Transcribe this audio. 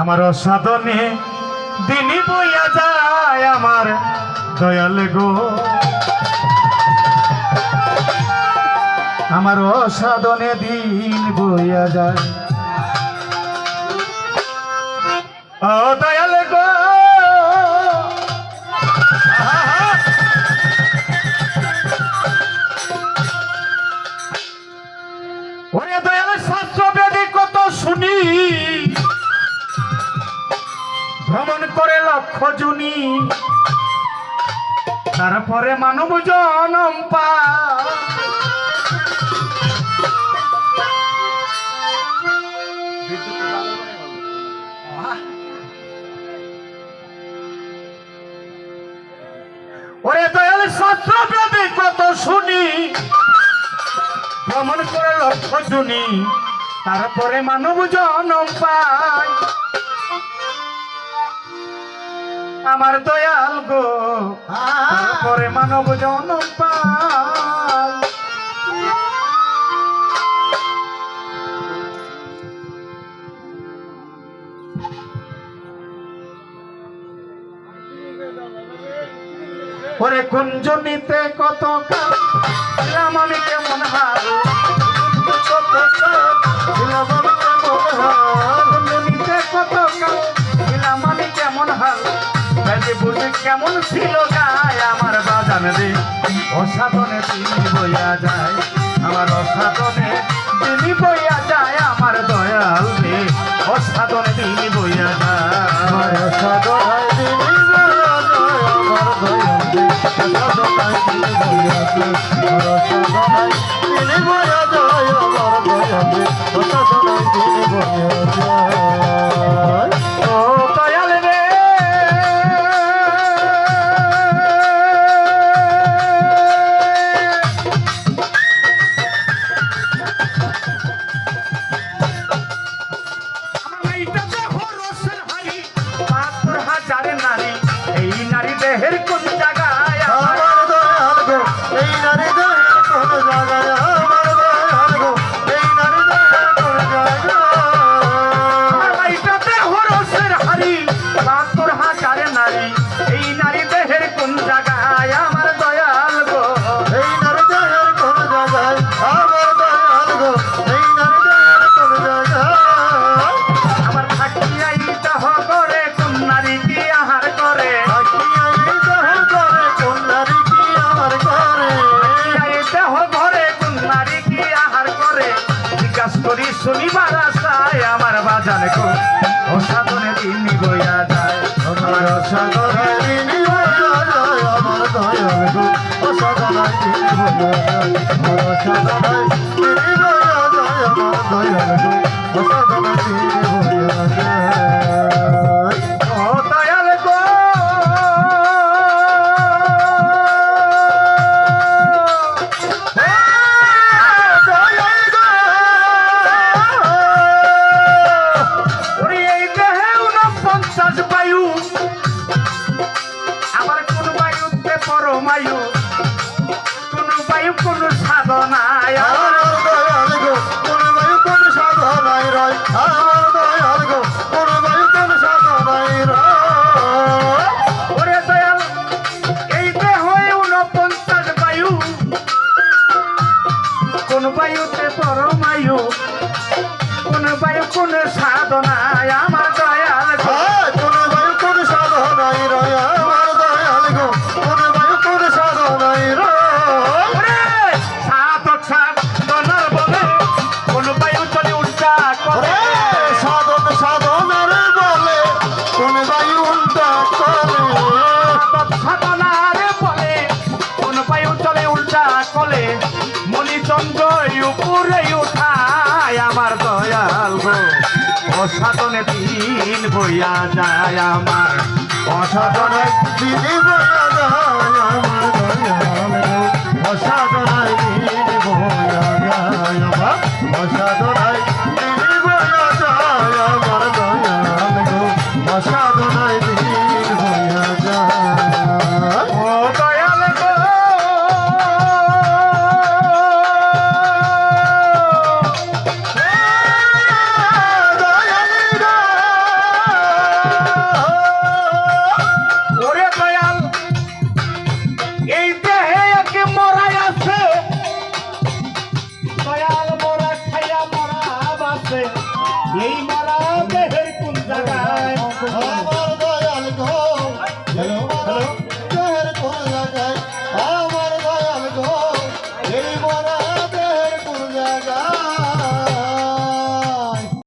আমার সাধনে দিনই বইয়া যায় আমার দয়াল গো। আমার সাধনে দিন বইয়া যায়। ও ভ্রমণ করে লক্ষ জুনি। তারপরে মানব জনম পা ওরে দয়াল শাস্ত্র বেদে কত শুনি। ভ্রমণ করে লক্ষ জুনি। তারপরে মানব জনম পায়। আমার দয়াল গো, তারপরে মানব জনম ওরে কুঞ্জনিতে কত কাল আমি কেমন হাল? কত কাল ছিলাম কেমন কত আমি কেমন কাজে বুঝে কেমন ছিল গায় আমার বাজান রে? অসাধনে তিনি বইয়া যায় আমার অসাধনে তিনি বইয়া যায় আমার দয়াল রে। অসাধনে তিনি বইয়া যায়। আমার তিনি বইয়া যায় আমার দয়াল রে। অসাধনায় তিনি বইয়া যায়। অসাধনায় তিনি বইয়া যায় আমার দয়াল রে অসাধনায় তিনি বইয়া যায় দেহের কোন জায়গায়? শনিবার আসায় আমার বাজান কো অসাধনে দিন বইয়া যায়। অসাধনে তিনি বইয়া যায় অসাধনায় তিনি বইয়া যায়। পরমায়ু কোন বায়ু কোন সাধনায় কোন বায়ু কোন সাধনায় রয়। আমার দয়াল গো কোন বায়ু কোন সাধনায় রয়। ওরে দয়াল এই দেহে উনপঞ্চাশ বায়ু। কোন বায়ুতে পরমায়ু কোন বায়ু কোন সাধনায় আমার আমার দয়াল গো অসাধনে দিন বইয়া যায় আমার। অসাধনে তিন বইয়া যায় আমার দয়াল